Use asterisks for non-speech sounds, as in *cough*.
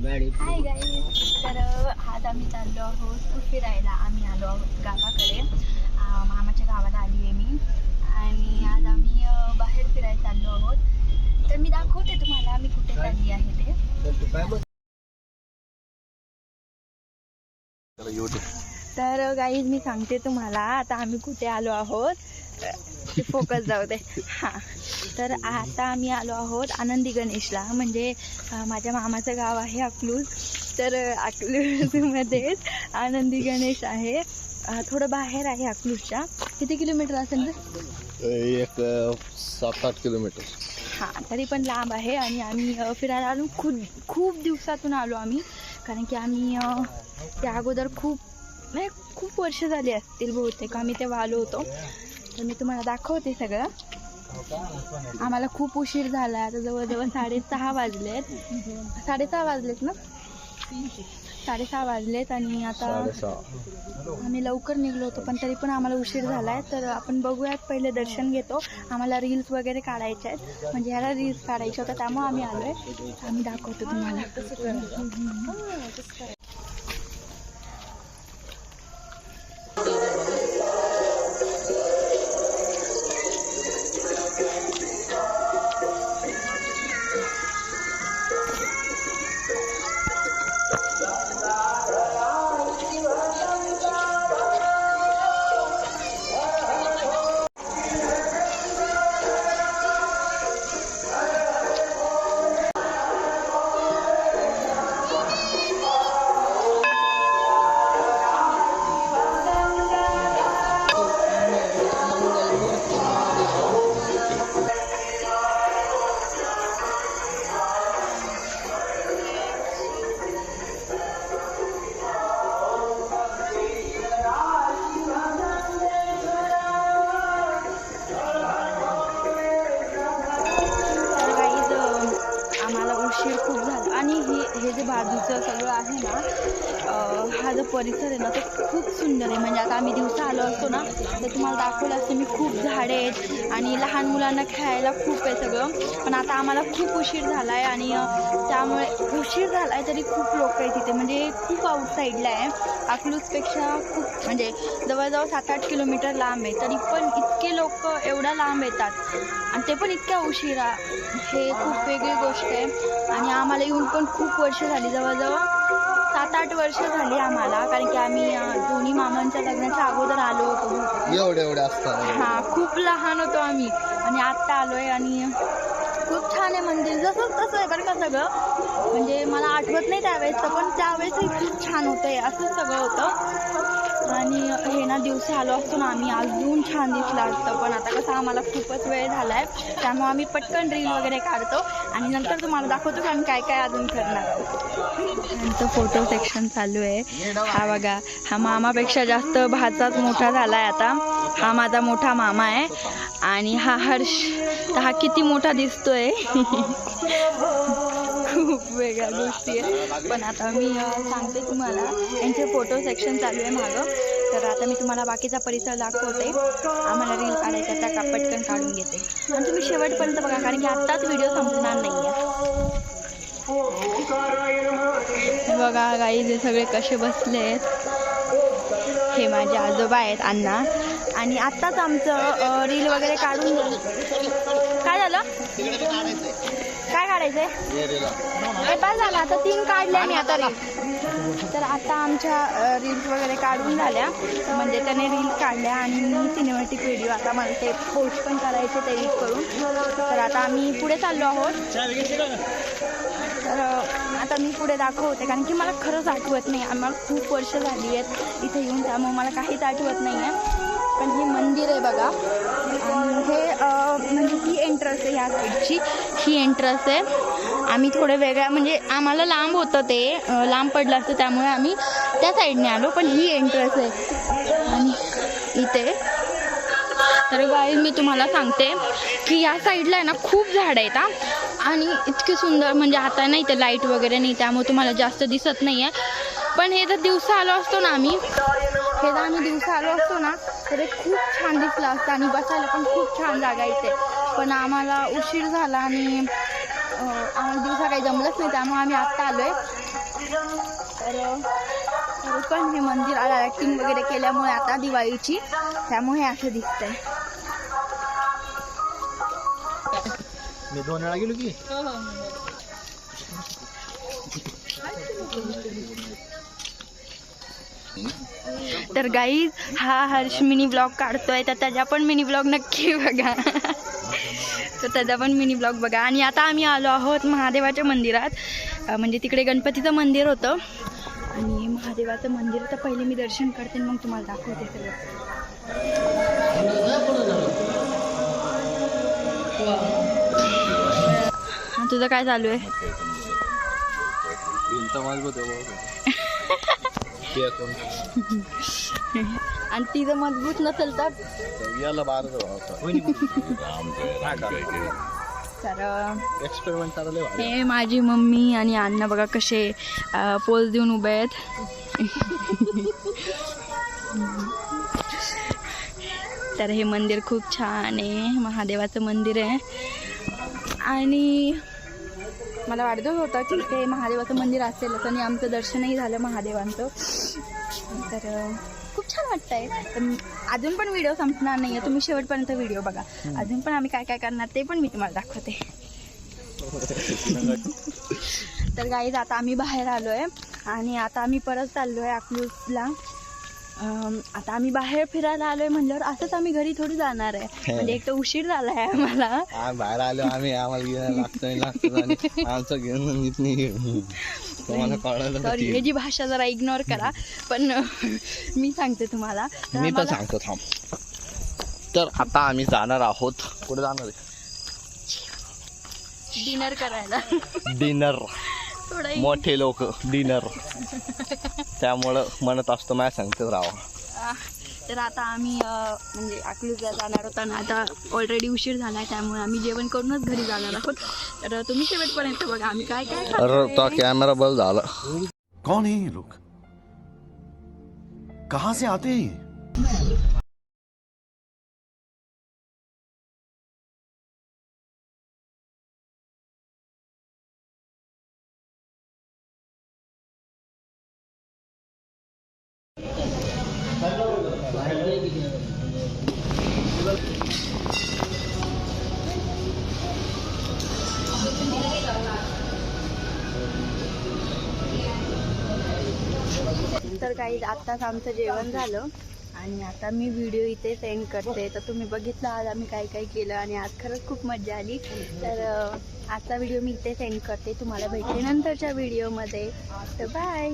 Hi guys तर आज आम्ही चाललो आहोत फिरायला आम्ही आलो आहोत गावाकडे. मामाच्या गावाला आली आहे मी. आणि आज आम्ही बाहेर फिरायला चाललो आहोत. तर मी दाखवते तुम्हाला आम्ही कुठे चालली आहे ते. तर गाईज मी सांगते तुम्हाला. आता आम्ही कुठे आलो आहोत? फोकस जाऊ दे. हां. तर आता आम्ही आलो आहोत आनंदी गणेशला. म्हणजे माझ्या मामाचं गाव आहे अकलूज. तर अकलूजमध्येच आनंदी गणेश आहे. थोडं बाहेर आहे अकलूजच्या. किती किलोमीटर असेल तर? एक सात आठ किलोमीटर. हां तरी पण लांब आहे. आणि आम्ही फिरायला आलो खूप खूप दिवसातून आलो आम्ही. कारण की आम्ही त्या अगोदर खूप म्हणजे खूप वर्ष झाली असतील बहुतेक. आम्ही तेव्हा आलो होतो. तर मी तुम्हाला दाखवते सगळं. आम्हाला खूप उशीर झाला आता जवळजवळ साडेसहा वाजलेत. साडेसहा वाजलेत ना? साडेसहा वाजलेत आणि आता आम्ही लवकर निघलो होतो पण तरी पण आम्हाला उशीर झाला आहे तर आपण बघूयात पहिले दर्शन घेतो. आम्हाला रील्स वगैरे काढायचे आहेत. म्हणजे ह्याला रील्स काढायचे होतं त्यामुळे आम्ही आलो आहे आम्ही दाखवतो तुम्हाला. बाजूचं सगळं आहे ना हा जो परिसर आहे ना तो खूप सुंदर आहे. म्हणजे आता आम्ही दिवसा आलो असतो ना तर तुम्हाला दाखवलं असतं मी खूप झाडे आहेत आणि लहान मुलांना खेळायला खूप आहे सगळं. पण आता आम्हाला खूप उशीर झाला आहे आणि त्यामुळे उशीर झाला आहे तरी खूप लोक आहेत तिथे. म्हणजे खूप आउटसाईडला आहे. अकलूजपेक्षा खूप म्हणजे जवळजवळ सात आठ किलोमीटर लांब आहे. तरी पण इतके लोक एवढ्या लांब येतात. आणि ते पण इतक्या उशिरा. हे खूप वेगळी गोष्ट आहे. आणि आम्हाला येऊन पण खूप वर्ष झाली. जवळजवळ सात आठ वर्ष झाली आम्हाला कारण की आम्ही दोन्ही मामांच्या लग्नाच्या अगोदर आलो होतो. एवढे एवढे असतात हां खूप लहान होतो आम्ही. आणि आत्ता आलो आहे आणि खूप छान आहे मंदिर. जसं तसं आहे बरं का सगळं. म्हणजे मला आठवत नाही त्यावेळेसचं पण त्यावेळेसही खूप छान होतं आहे असंच सगळं होतं. आणि हे ना दिवसा आलो असतो ना आम्ही अजून छान दिसलं असतं. पण आता कसं आम्हाला खूपच वेळ झाला आहे त्यामुळे आम्ही पटकन रील वगैरे काढतो. आणि नंतर तुम्हाला दाखवतो की आम्ही काय काय अजून करणार आहोत. यांचं फोटो सेक्शन चालू आहे. हा बघा हा मामापेक्षा जास्त भाचाच मोठा झाला आहे आता. हा माझा मोठा मामा आहे. आणि हा हर्ष तर हा किती मोठा दिसतोय. खूप वेगळ्या गोष्टी आहे पण आता मी सांगते तुम्हाला यांचे फोटो सेक्शन चालू आहे मागं. तर आता मी तुम्हाला बाकीचा परिसर दाखवते. आम्हाला रील काढायचा त्या का पटकन काढून घेते. आणि तुम्ही शेवटपर्यंत बघा कारण की आत्ताच व्हिडिओ संपणार नाही आहे बघा गाई जे सगळे कसे बसले आहेत. हे माझे आजोबा आहेत अण्णा. आणि आत्ताच आमचं रील वगैरे काढून काय झालं? काय काढायचंय? हे बस झालं. आता तीन काढल्या मी आता रील. तर आता आमच्या रील्स वगैरे काढून झाल्या. म्हणजे त्याने रील काढल्या आणि सिनेमॅटिक व्हिडिओ आता मला ते पोस्ट पण करायचे ते एडिट करून. तर आता आम्ही पुढे चाललो आहोत. तर आता मी पुढे दाखवते कारण की मला खरंच आठवत नाही. आम्हाला खूप वर्ष झाली आहेत इथे येऊन त्यामुळे मला काहीच आठवत नाही आहे पण हे मंदिर आहे बघा. हे म्हणजे ही एंट्रन्स आहे ह्या साईडची ही एंट्रन्स आहे. आम्ही थोडं वेगळ्या म्हणजे आम्हाला लांब होतं ते लांब पडलं असतं त्यामुळे आम्ही त्या साईडने आलो पण ही एंट्रन्स आहे. आणि इथे. तर गाईज मी तुम्हाला सांगते की या साईडला आहे ना खूप झाडं आहेत हा. आणि इतके सुंदर म्हणजे आता नाही ते लाइट वगैरे नाही त्यामुळे तुम्हाला जास्त दिसत नाही आहे पण हे जर दिवसा आलो असतो ना आम्ही हे जर आम्ही दिवसा आलो असतो ना तर खूप छान दिसलं असतं आणि बसायला पण खूप छान जागा इथे. पण आम्हाला उशीर झाला आणि आम्हाला दिवसा काही जमलंच नाही त्यामुळे आम्ही आत्ता आलो आहे तर पण हे मंदिर लायटिंग वगैरे केल्यामुळे आता दिवाळीची त्यामुळे हे असं दिसतंय. मी दोन वेळा गेलो की. तर गाईज हा हर्ष मिनी ब्लॉग काढतोय तर त्याचा पण मिनी ब्लॉग नक्की बघा. तर त्याचा पण मिनी ब्लॉग बघा. आणि आता आम्ही आलो आहोत महादेवाच्या मंदिरात. म्हणजे तिकडे गणपतीचं मंदिर होतं. आणि महादेवाचं मंदिर तर पहिले मी दर्शन करते आणि मग तुम्हाला दाखवते सगळं. तुझं काय चालू आहे? *laughs* आणि तिथं मजबूत नसेल तर? याला बार तर एक्सपेरिमेंट हे माझी मम्मी आणि अण्णा बघा कसे पोज देऊन उभे आहेत. *laughs* तर हे मंदिर खूप छान आहे महादेवाचं मंदिर आहे. आणि मला वाटतच होतं की ते महादेवाचं मंदिर असेलच आणि आमचं दर्शनही झालं महादेवांचं. तर खूप छान वाटतंय. अजून पण व्हिडिओ संपणार नाही आहे तुम्ही शेवटपर्यंत व्हिडिओ बघा. अजून पण आम्ही काय काय करणार ते पण मी तुम्हाला दाखवते. तर गाईज आता आम्ही बाहेर आलो आहे आणि आता आम्ही परत चाललो आहे अकलूजला आता आम्ही बाहेर फिरायला आलो आहे म्हणल्यावर असंच आम्ही घरी थोडी जाणार आहे. म्हणजे एक तर उशीर झाला आहे आम्हाला. आम्ही बाहेर आलो आम्ही आम्हाला आमचं घेऊन तुम्हाला कळलं सॉरी हे भाषा जरा इग्नोर करा पण मी सांगते तुम्हाला. मी पण सांगतो थांब. तर आता आम्ही जाणार आहोत. कुठे जाणार डिनर करायला. डिनर थोडा मोठे लोक डिनर *laughs* त्यामुळं म्हणत असतो माझ्या सांगतेच राहा आह, तर आता आम्ही म्हणजे अकलूजला जाणार होतो आणि आता ऑलरेडी उशीर झाला आहे त्यामुळे आम्ही जेवण करूनच घरी जाणार आहोत. तर तुम्ही शेवटपर्यंत बघा आम्ही काय काय तो. कॅमेरा बंद झाला. कौन है ये लोग? कहां से आते हैं तर काही आत्ताच आमचं जेवण झालं आणि आता मी व्हिडिओ इथे सेंड करते. तर तुम्ही बघितलं आज आम्ही काय काय केलं आणि आज खरंच खूप मजा आली. तर आजचा व्हिडिओ मी इथे सेंड करते. तुम्हाला भेटते नंतरच्या व्हिडिओमध्ये तर बाय